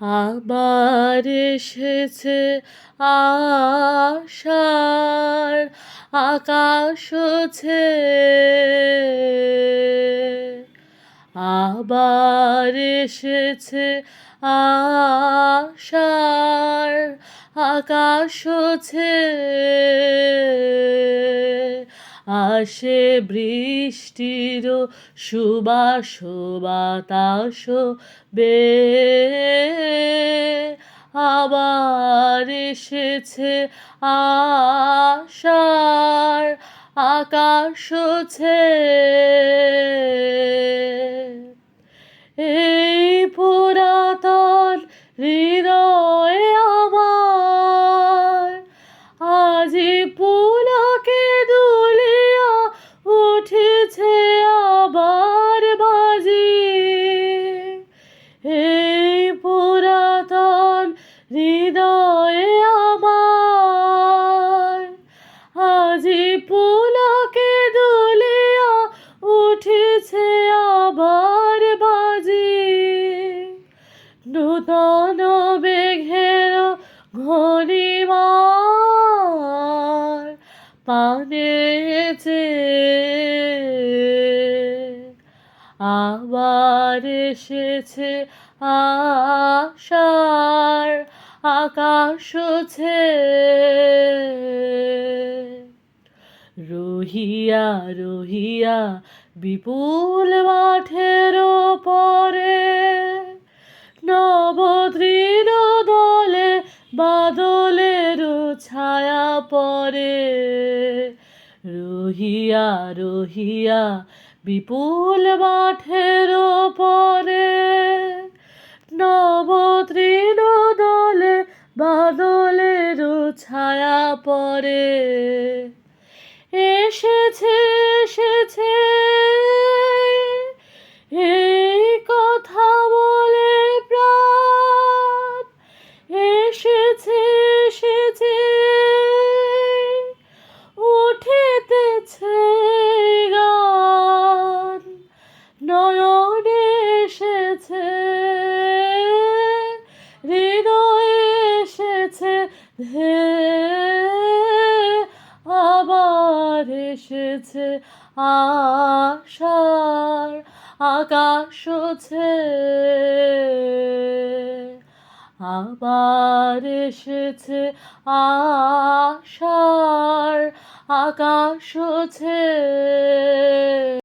আবার এসেছে আশার আকাশ আবার এসেছে আশার আকাশ আসে বৃষ্টির সুবাস বাতাস বে। আবার এসেছে আশার আকাশ ছে। হৃদয় আমার আজি পুলকে দুলিয়া উঠেছে আবার বাজি। নূতন বেঘের ঘনিমার পানেছে আবার এসেছে আশার আকাশ রহিয়া রহিয়া বিপুল মাঠের পরে নবতৃণ দলে বাদলের ছায়া পরে রহিয়া রহিয়া বিপুল মাঠের পরে নবতৃণ পরে। এসেছে এসেছে। এই কথা বলে প্রাণ। এসেছে এসেছে। উঠিতেছে গান। নয়নে এসেছে। হৃদয়ে এসেছে ধে আবার এসেছে আশার আকাশ আবার এসেছে আশার আকাশ